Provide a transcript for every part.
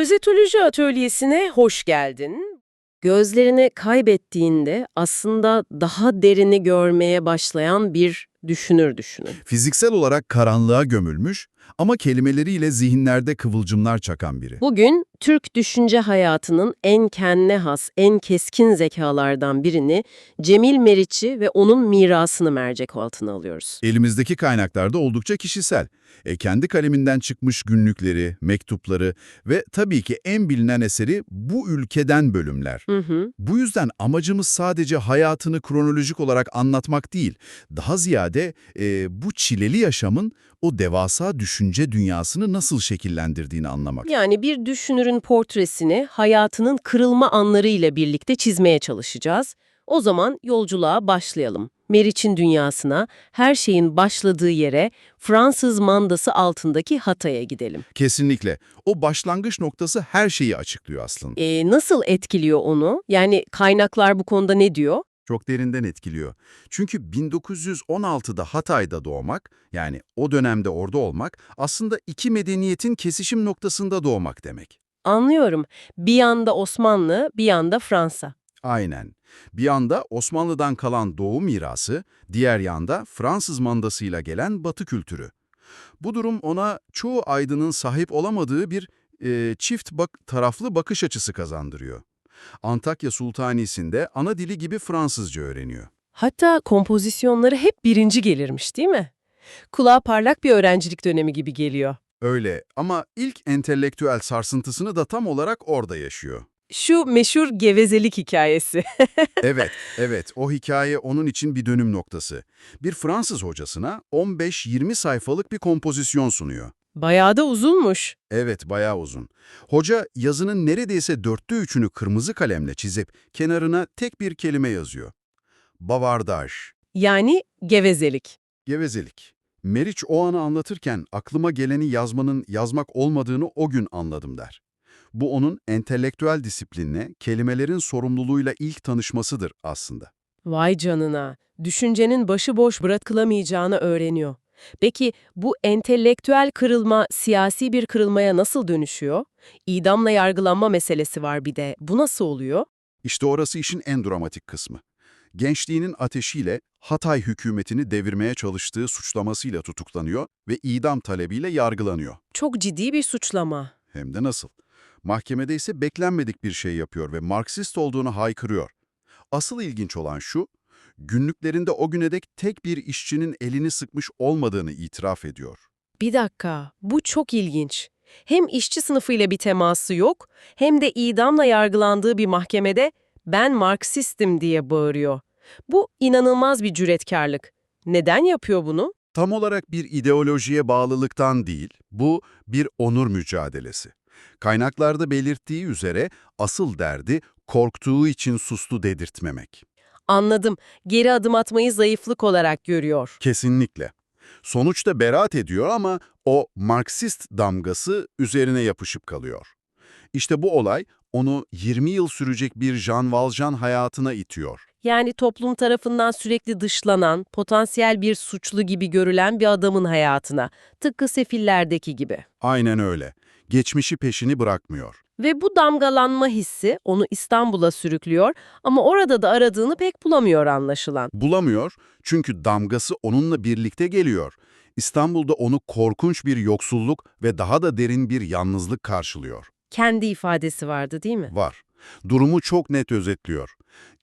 Özetoloji atölyesine hoş geldin. Gözlerini kaybettiğinde aslında daha derini görmeye başlayan bir düşünür düşünün. Fiziksel olarak karanlığa gömülmüş ama kelimeleriyle zihinlerde kıvılcımlar çakan biri. Bugün Türk düşünce hayatının en kendine has, en keskin zekalardan birini Cemil Meriç'i ve onun mirasını mercek altına alıyoruz. Elimizdeki kaynaklarda oldukça kişisel. E, kendi kaleminden çıkmış günlükleri, mektupları ve tabii ki en bilinen eseri bu ülkeden bölümler. Hı hı. Bu yüzden amacımız sadece hayatını kronolojik olarak anlatmak değil, daha ziyade e, bu çileli yaşamın o devasa düşünce dünyasını nasıl şekillendirdiğini anlamak. Yani bir düşünürün portresini hayatının kırılma anlarıyla birlikte çizmeye çalışacağız. O zaman yolculuğa başlayalım. Meriç'in dünyasına, her şeyin başladığı yere, Fransız mandası altındaki Hatay'a gidelim. Kesinlikle. O başlangıç noktası her şeyi açıklıyor aslında. Ee, nasıl etkiliyor onu? Yani kaynaklar bu konuda ne diyor? Çok derinden etkiliyor. Çünkü 1916'da Hatay'da doğmak, yani o dönemde orada olmak, aslında iki medeniyetin kesişim noktasında doğmak demek. Anlıyorum. Bir yanda Osmanlı, bir yanda Fransa. Aynen. Bir yanda Osmanlı'dan kalan Doğu mirası, diğer yanda Fransız mandasıyla gelen Batı kültürü. Bu durum ona çoğu aydının sahip olamadığı bir e, çift bak taraflı bakış açısı kazandırıyor. Antakya Sultanisi'nde ana dili gibi Fransızca öğreniyor. Hatta kompozisyonları hep birinci gelirmiş değil mi? Kulağa parlak bir öğrencilik dönemi gibi geliyor. Öyle ama ilk entelektüel sarsıntısını da tam olarak orada yaşıyor. Şu meşhur gevezelik hikayesi. Evet, evet. O hikaye onun için bir dönüm noktası. Bir Fransız hocasına 15-20 sayfalık bir kompozisyon sunuyor. Bayağı da uzunmuş. Evet, bayağı uzun. Hoca yazının neredeyse dörtte üçünü kırmızı kalemle çizip kenarına tek bir kelime yazıyor. Bavardaj, Yani gevezelik. gevezelik. Meriç o anı anlatırken aklıma geleni yazmanın yazmak olmadığını o gün anladım der. Bu onun entelektüel disiplinle, kelimelerin sorumluluğuyla ilk tanışmasıdır aslında. Vay canına. Düşüncenin başıboş bırakılamayacağını öğreniyor. Peki bu entelektüel kırılma siyasi bir kırılmaya nasıl dönüşüyor? İdamla yargılanma meselesi var bir de. Bu nasıl oluyor? İşte orası işin en dramatik kısmı. Gençliğinin ateşiyle Hatay hükümetini devirmeye çalıştığı suçlamasıyla tutuklanıyor ve idam talebiyle yargılanıyor. Çok ciddi bir suçlama. Hem de nasıl? Mahkemede ise beklenmedik bir şey yapıyor ve Marksist olduğunu haykırıyor. Asıl ilginç olan şu, günlüklerinde o güne dek tek bir işçinin elini sıkmış olmadığını itiraf ediyor. Bir dakika, bu çok ilginç. Hem işçi sınıfıyla bir teması yok, hem de idamla yargılandığı bir mahkemede ben Marksistim diye bağırıyor. Bu inanılmaz bir cüretkarlık. Neden yapıyor bunu? Tam olarak bir ideolojiye bağlılıktan değil, bu bir onur mücadelesi. Kaynaklarda belirttiği üzere asıl derdi korktuğu için sustu dedirtmemek. Anladım. Geri adım atmayı zayıflık olarak görüyor. Kesinlikle. Sonuçta beraat ediyor ama o Marksist damgası üzerine yapışıp kalıyor. İşte bu olay onu 20 yıl sürecek bir Jean Valjean hayatına itiyor. Yani toplum tarafından sürekli dışlanan, potansiyel bir suçlu gibi görülen bir adamın hayatına. Tıpkı sefillerdeki gibi. Aynen öyle. Geçmişi peşini bırakmıyor. Ve bu damgalanma hissi onu İstanbul'a sürüklüyor ama orada da aradığını pek bulamıyor anlaşılan. Bulamıyor çünkü damgası onunla birlikte geliyor. İstanbul'da onu korkunç bir yoksulluk ve daha da derin bir yalnızlık karşılıyor. Kendi ifadesi vardı değil mi? Var. Durumu çok net özetliyor.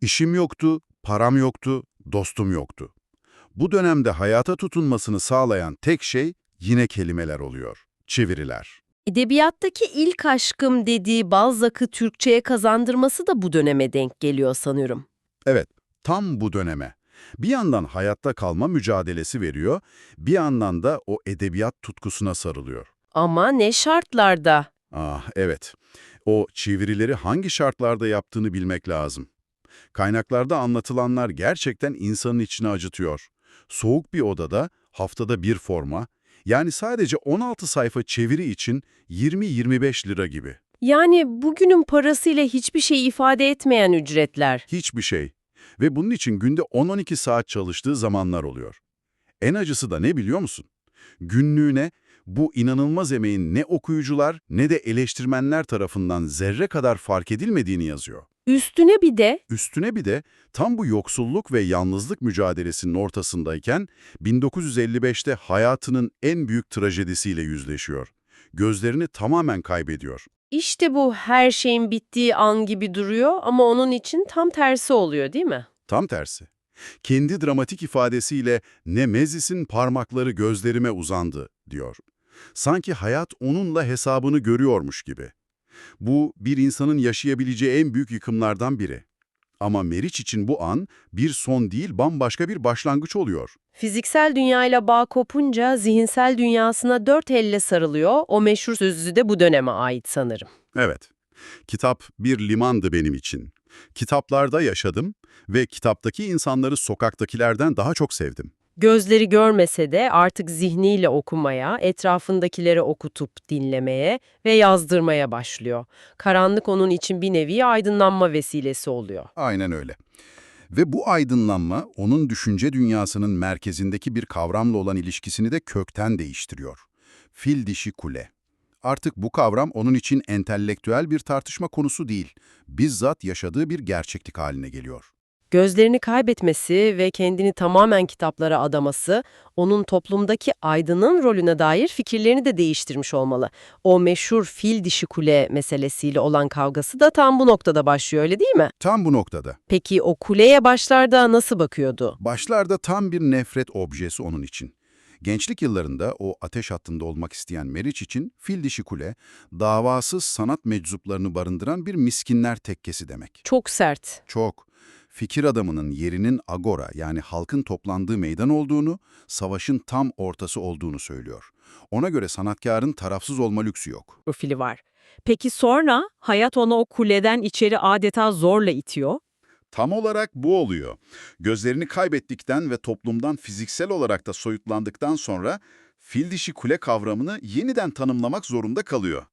İşim yoktu, param yoktu, dostum yoktu. Bu dönemde hayata tutunmasını sağlayan tek şey yine kelimeler oluyor. Çeviriler. Edebiyattaki ilk aşkım dediği Balzac'ı Türkçe'ye kazandırması da bu döneme denk geliyor sanıyorum. Evet, tam bu döneme. Bir yandan hayatta kalma mücadelesi veriyor, bir yandan da o edebiyat tutkusuna sarılıyor. Ama ne şartlarda? Ah evet, o çevirileri hangi şartlarda yaptığını bilmek lazım. Kaynaklarda anlatılanlar gerçekten insanın içine acıtıyor. Soğuk bir odada haftada bir forma, yani sadece 16 sayfa çeviri için 20-25 lira gibi. Yani bugünün parasıyla hiçbir şey ifade etmeyen ücretler. Hiçbir şey. Ve bunun için günde 10-12 saat çalıştığı zamanlar oluyor. En acısı da ne biliyor musun? Günlüğüne Bu inanılmaz emeğin ne okuyucular ne de eleştirmenler tarafından zerre kadar fark edilmediğini yazıyor. Üstüne bir de Üstüne bir de tam bu yoksulluk ve yalnızlık mücadelesinin ortasındayken 1955'te hayatının en büyük trajedisiyle yüzleşiyor. Gözlerini tamamen kaybediyor. işte bu her şeyin bittiği an gibi duruyor ama onun için tam tersi oluyor değil mi? Tam tersi. Kendi dramatik ifadesiyle Nemezis'in parmakları gözlerime uzandı diyor. Sanki hayat onunla hesabını görüyormuş gibi. Bu bir insanın yaşayabileceği en büyük yıkımlardan biri. Ama Meriç için bu an bir son değil bambaşka bir başlangıç oluyor. Fiziksel dünyayla bağ kopunca zihinsel dünyasına dört elle sarılıyor. O meşhur sözü de bu döneme ait sanırım. Evet, kitap bir limandı benim için. Kitaplarda yaşadım ve kitaptaki insanları sokaktakilerden daha çok sevdim. Gözleri görmese de artık zihniyle okumaya, etrafındakileri okutup dinlemeye ve yazdırmaya başlıyor. Karanlık onun için bir nevi aydınlanma vesilesi oluyor. Aynen öyle. Ve bu aydınlanma onun düşünce dünyasının merkezindeki bir kavramla olan ilişkisini de kökten değiştiriyor. Fil dişi kule. Artık bu kavram onun için entelektüel bir tartışma konusu değil, bizzat yaşadığı bir gerçeklik haline geliyor. Gözlerini kaybetmesi ve kendini tamamen kitaplara adaması, onun toplumdaki aydının rolüne dair fikirlerini de değiştirmiş olmalı. O meşhur fil dişi kule meselesiyle olan kavgası da tam bu noktada başlıyor öyle değil mi? Tam bu noktada. Peki o kuleye başlarda nasıl bakıyordu? Başlarda tam bir nefret objesi onun için. Gençlik yıllarında o ateş hattında olmak isteyen Meriç için fil dişi kule, davasız sanat meczuplarını barındıran bir miskinler tekkesi demek. Çok sert. Çok. Fikir adamının yerinin agora yani halkın toplandığı meydan olduğunu, savaşın tam ortası olduğunu söylüyor. Ona göre sanatkarın tarafsız olma lüksü yok. profili var. Peki sonra hayat onu o kuleden içeri adeta zorla itiyor. Tam olarak bu oluyor. Gözlerini kaybettikten ve toplumdan fiziksel olarak da soyutlandıktan sonra fil dişi kule kavramını yeniden tanımlamak zorunda kalıyor.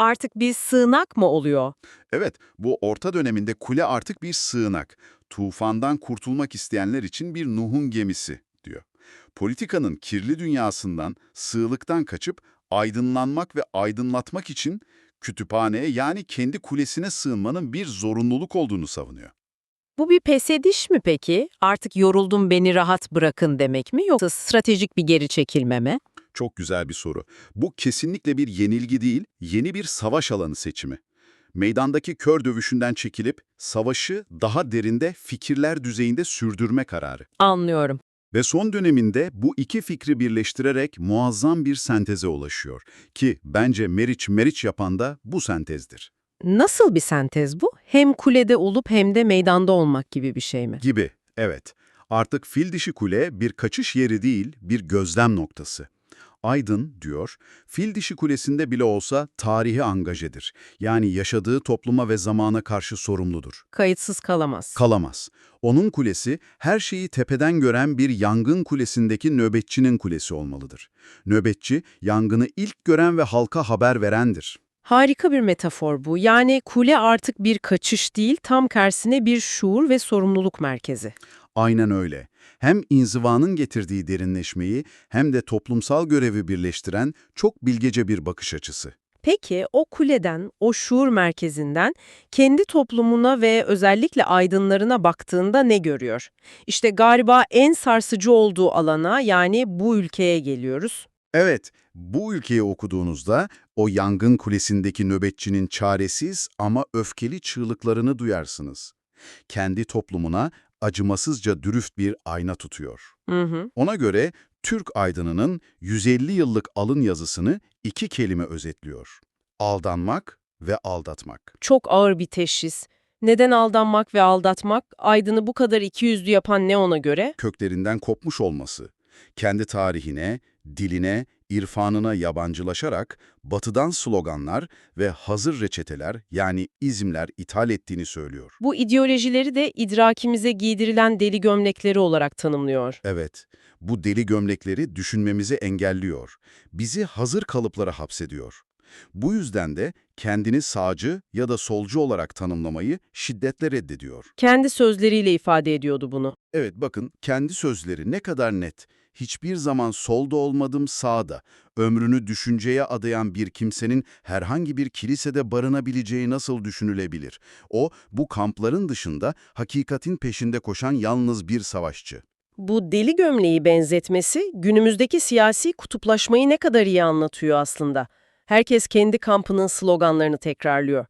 Artık bir sığınak mı oluyor? Evet, bu orta döneminde kule artık bir sığınak. Tufandan kurtulmak isteyenler için bir Nuh'un gemisi, diyor. Politikanın kirli dünyasından, sığlıktan kaçıp aydınlanmak ve aydınlatmak için kütüphaneye yani kendi kulesine sığınmanın bir zorunluluk olduğunu savunuyor. Bu bir pes ediş mi peki? Artık yoruldum beni rahat bırakın demek mi yoksa stratejik bir geri çekilme mi? Çok güzel bir soru. Bu kesinlikle bir yenilgi değil, yeni bir savaş alanı seçimi. Meydandaki kör dövüşünden çekilip savaşı daha derinde fikirler düzeyinde sürdürme kararı. Anlıyorum. Ve son döneminde bu iki fikri birleştirerek muazzam bir senteze ulaşıyor. Ki bence Meriç Meriç yapan da bu sentezdir. Nasıl bir sentez bu? Hem kulede olup hem de meydanda olmak gibi bir şey mi? Gibi, evet. Artık fil dişi kule bir kaçış yeri değil, bir gözlem noktası. Aydın, diyor, fil dişi kulesinde bile olsa tarihi angajedir. Yani yaşadığı topluma ve zamana karşı sorumludur. Kayıtsız kalamaz. Kalamaz. Onun kulesi, her şeyi tepeden gören bir yangın kulesindeki nöbetçinin kulesi olmalıdır. Nöbetçi, yangını ilk gören ve halka haber verendir. Harika bir metafor bu. Yani kule artık bir kaçış değil, tam tersine bir şuur ve sorumluluk merkezi. Aynen öyle. Hem inzivanın getirdiği derinleşmeyi hem de toplumsal görevi birleştiren çok bilgece bir bakış açısı. Peki o kuleden, o şuur merkezinden kendi toplumuna ve özellikle aydınlarına baktığında ne görüyor? İşte galiba en sarsıcı olduğu alana yani bu ülkeye geliyoruz. Evet, bu ülkeyi okuduğunuzda o yangın kulesindeki nöbetçinin çaresiz ama öfkeli çığlıklarını duyarsınız. Kendi toplumuna acımasızca dürüst bir ayna tutuyor. Hı hı. Ona göre Türk aydınının 150 yıllık alın yazısını iki kelime özetliyor. Aldanmak ve aldatmak. Çok ağır bir teşhis. Neden aldanmak ve aldatmak? Aydın'ı bu kadar ikiyüzlü yapan ne ona göre? Köklerinden kopmuş olması. Kendi tarihine, diline, irfanına yabancılaşarak batıdan sloganlar ve hazır reçeteler yani izimler ithal ettiğini söylüyor. Bu ideolojileri de idrakimize giydirilen deli gömlekleri olarak tanımlıyor. Evet, bu deli gömlekleri düşünmemizi engelliyor. Bizi hazır kalıplara hapsediyor. Bu yüzden de kendini sağcı ya da solcu olarak tanımlamayı şiddetle reddediyor. Kendi sözleriyle ifade ediyordu bunu. Evet bakın kendi sözleri ne kadar net. Hiçbir zaman solda olmadım sağda, ömrünü düşünceye adayan bir kimsenin herhangi bir kilisede barınabileceği nasıl düşünülebilir? O, bu kampların dışında hakikatin peşinde koşan yalnız bir savaşçı. Bu deli gömleği benzetmesi günümüzdeki siyasi kutuplaşmayı ne kadar iyi anlatıyor aslında. Herkes kendi kampının sloganlarını tekrarlıyor.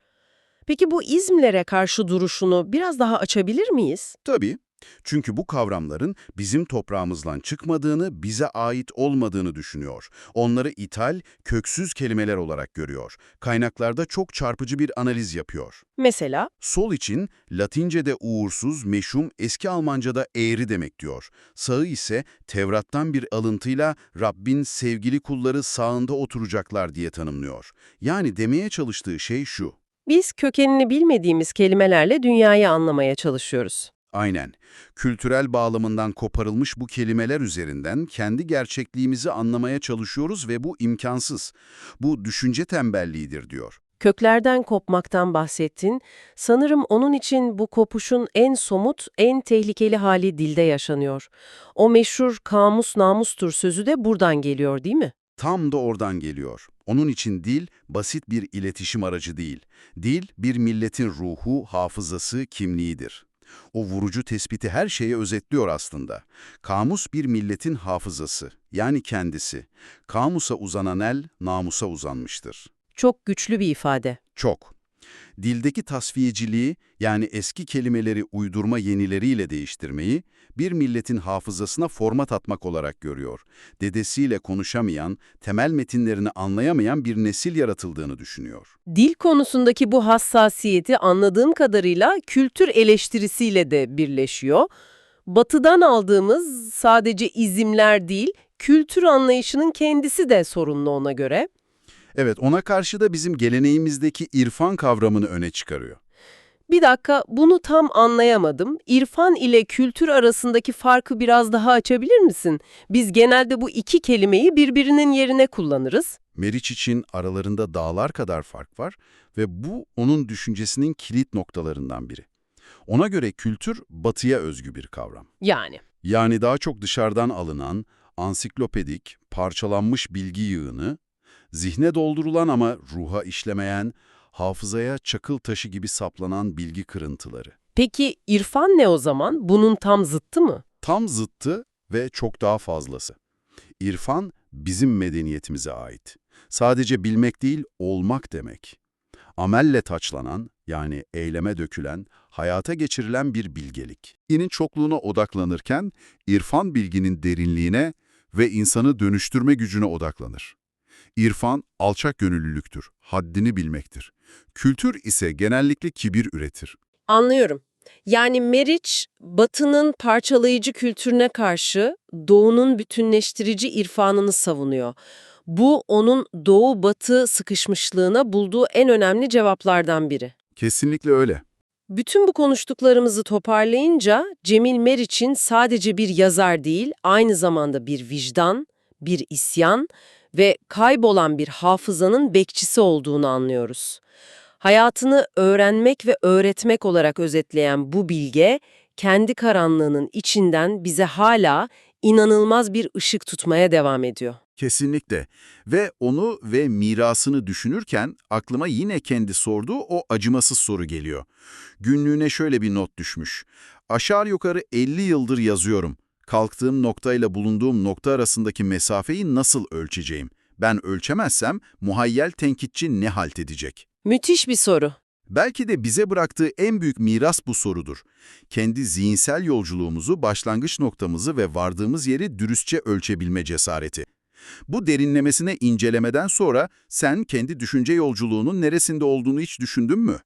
Peki bu izmlere karşı duruşunu biraz daha açabilir miyiz? Tabii. Çünkü bu kavramların bizim toprağımızdan çıkmadığını, bize ait olmadığını düşünüyor. Onları ithal, köksüz kelimeler olarak görüyor. Kaynaklarda çok çarpıcı bir analiz yapıyor. Mesela Sol için Latince'de uğursuz, meşhum, eski Almanca'da eğri demek diyor. Sağı ise Tevrat'tan bir alıntıyla Rabbin sevgili kulları sağında oturacaklar diye tanımlıyor. Yani demeye çalıştığı şey şu. biz kökenini bilmediğimiz kelimelerle dünyayı anlamaya çalışıyoruz. Aynen. Kültürel bağlamından koparılmış bu kelimeler üzerinden kendi gerçekliğimizi anlamaya çalışıyoruz ve bu imkansız. Bu düşünce tembelliğidir diyor. Köklerden kopmaktan bahsettin. Sanırım onun için bu kopuşun en somut, en tehlikeli hali dilde yaşanıyor. O meşhur kamus namustur sözü de buradan geliyor değil mi? Tam da oradan geliyor. Onun için dil basit bir iletişim aracı değil. Dil bir milletin ruhu, hafızası, kimliğidir. O vurucu tespiti her şeyi özetliyor aslında. Kamus bir milletin hafızası, yani kendisi. Kamusa uzanan el, namusa uzanmıştır. Çok güçlü bir ifade. Çok. Dildeki tasfiyeciliği, yani eski kelimeleri uydurma yenileriyle değiştirmeyi, bir milletin hafızasına format atmak olarak görüyor. Dedesiyle konuşamayan, temel metinlerini anlayamayan bir nesil yaratıldığını düşünüyor. Dil konusundaki bu hassasiyeti anladığım kadarıyla kültür eleştirisiyle de birleşiyor. Batıdan aldığımız sadece izimler değil, kültür anlayışının kendisi de sorunlu ona göre. Evet, ona karşı da bizim geleneğimizdeki irfan kavramını öne çıkarıyor. Bir dakika, bunu tam anlayamadım. İrfan ile kültür arasındaki farkı biraz daha açabilir misin? Biz genelde bu iki kelimeyi birbirinin yerine kullanırız. Meriç için aralarında dağlar kadar fark var ve bu onun düşüncesinin kilit noktalarından biri. Ona göre kültür batıya özgü bir kavram. Yani. Yani daha çok dışarıdan alınan, ansiklopedik, parçalanmış bilgi yığını, zihne doldurulan ama ruha işlemeyen, hafızaya çakıl taşı gibi saplanan bilgi kırıntıları. Peki irfan ne o zaman? Bunun tam zıttı mı? Tam zıttı ve çok daha fazlası. İrfan bizim medeniyetimize ait. Sadece bilmek değil, olmak demek. Amelle taçlanan, yani eyleme dökülen, hayata geçirilen bir bilgelik. İnin çokluğuna odaklanırken, irfan bilginin derinliğine ve insanı dönüştürme gücüne odaklanır. İrfan, alçak gönüllülüktür, haddini bilmektir. Kültür ise genellikle kibir üretir. Anlıyorum. Yani Meriç, Batı'nın parçalayıcı kültürüne karşı Doğu'nun bütünleştirici irfanını savunuyor. Bu onun Doğu-Batı sıkışmışlığına bulduğu en önemli cevaplardan biri. Kesinlikle öyle. Bütün bu konuştuklarımızı toparlayınca Cemil Meriç'in sadece bir yazar değil, aynı zamanda bir vicdan, bir isyan ve kaybolan bir hafızanın bekçisi olduğunu anlıyoruz. Hayatını öğrenmek ve öğretmek olarak özetleyen bu bilge, kendi karanlığının içinden bize hala inanılmaz bir ışık tutmaya devam ediyor. Kesinlikle. Ve onu ve mirasını düşünürken aklıma yine kendi sorduğu o acımasız soru geliyor. Günlüğüne şöyle bir not düşmüş. Aşağı yukarı 50 yıldır yazıyorum. Kalktığım noktayla bulunduğum nokta arasındaki mesafeyi nasıl ölçeceğim? Ben ölçemezsem muhayyel tenkitçi ne halt edecek? Müthiş bir soru. Belki de bize bıraktığı en büyük miras bu sorudur. Kendi zihinsel yolculuğumuzu, başlangıç noktamızı ve vardığımız yeri dürüstçe ölçebilme cesareti. Bu derinlemesine incelemeden sonra sen kendi düşünce yolculuğunun neresinde olduğunu hiç düşündün mü?